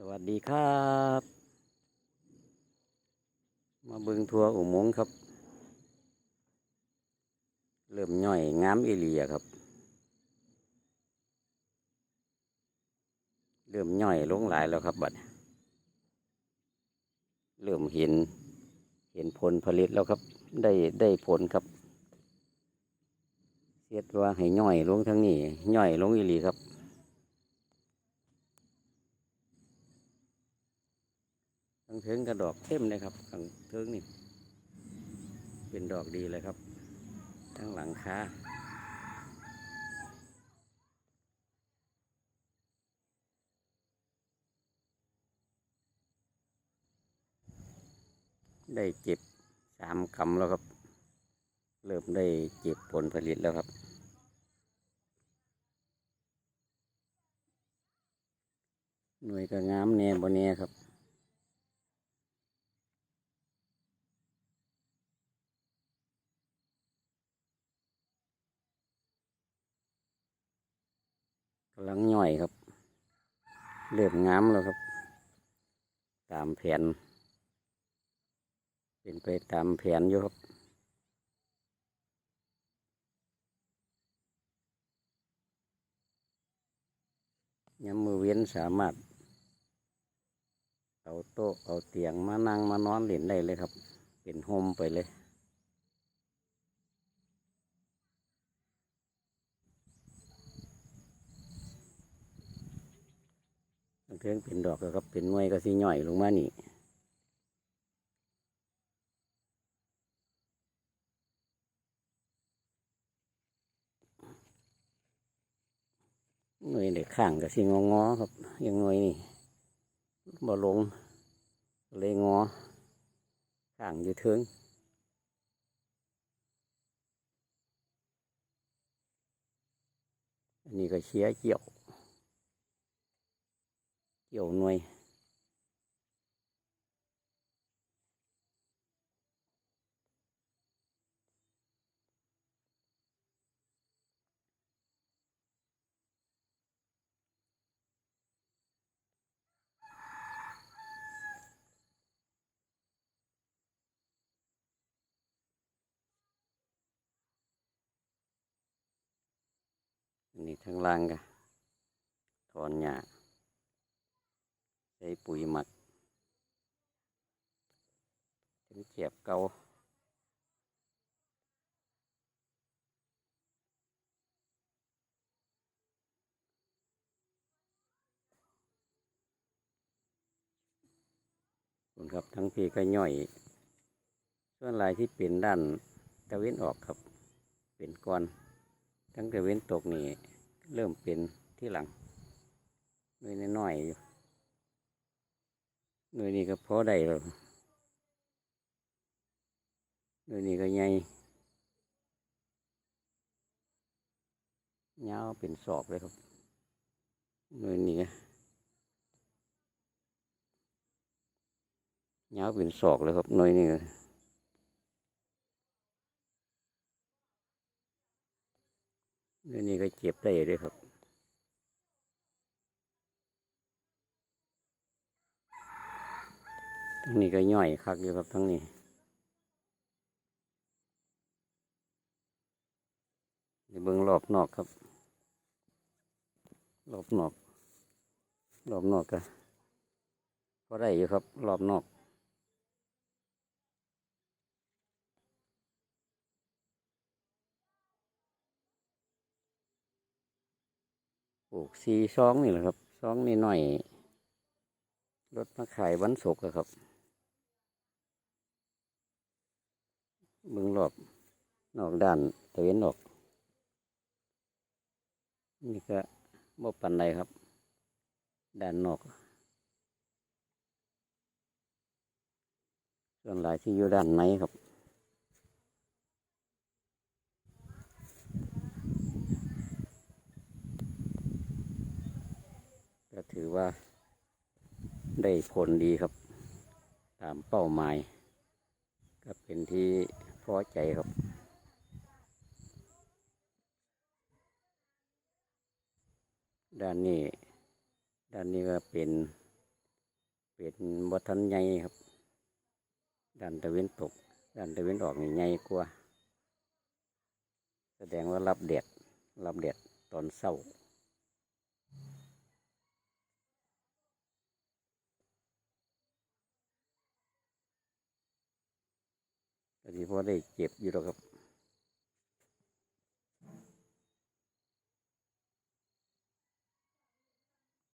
สวัสดีครับ มาเบิงทัวอุโมงค์ครับ เริ่มย่อยงามอีหลีอะครับ เริ่มย่อยลงหลายแล้วครับบัดเริ่มเห็น เห็นผลผลิตแล้วครับ ได้ได้ผลครับเสียดว่าให้ย่อยลงทั้งนี้ย่อยลงอีหลีครับางเทิงกระดอกเต็มเลยครับทางเทิงนี่ เป็นดอกดีเลยครับทั้งหลังคาได้เจ็บสามกำแล้วครับ เริ่มได้เจ็บผลผลิตแล้วครับ หน่วยก็งามแน่บนนี้ครับ กำลังย่อยครับ เริ่มงามแล้วครับ ตามแผน เป็นไปตามแผนอยู่ครับยามมือเว้นสามารถ เอาโต๊ะเอาเตียงมานั่งมานอนเล่นได้เลยครับ เป็นโฮมไปเลย บาง เทิงเป็นดอกแล้วครับเป็นหน่วยก็สิย่อยลงมานี่หน่วยเด็กข้างก็สิงองอๆครับยังหน่วยนี่บ่ลงเลยงอข้างอยู่เทิงอันนี้ก็เชียเกี่ยว เกี่ยวหน่วยอันนี้ทางล่างก็ถอนหญ้า ใส่ปุ๋ยหมักเป็นเจียบเกาคุณครับทั้งพีก็ย่อย ส่วนลายที่เป็นด้านตะเวนออกครับ เป็นก้อน ทั้งตะเวนตกนี่เริ่มเป็นที่หลังน้อยๆอยู่ หน่วยนี้ก็พอได้แล้วหน่วยนี้ก็ใหญ่ยาวเป็นศอกเลยครับหน่วยนี้ยาวเป็นศอกเลยครับหน่วยนี้ก็หน่วยนี้ก็เจ็บได้เลยครับ ทั้งนี้ก็ย่อยคักอยู่ครับทั้งนี้ในเบิ้งรอบนอกครับรอบนอกรอบนอกก็พอได้อยู่ครับรอบนอกปลูกซีซองนี่แหละครับซองนี่หน่อยรถมาขายวันศุกร์ครับ เบิ่งรอบนอกด้านตะเวนออก นี่ก็บ่ปันใดครับ ด้านนอก ส่วนหลายที่อยู่ด้านในครับก็ถือว่าได้ผลดีครับ ตามเป้าหมาย ก็เป็นที่ พอใจครับด้านนี้ ด้านนี้ก็เป็นเป็นบทันใหญ่ครับ ด้านตะเวนตก ด้านตะเวนออกนี่ใหญ่กว่า แสดงว่ารับแดดรับแดดตอนเศร้า ก็ดีพอได้เจ็บอยู่แล้วครับ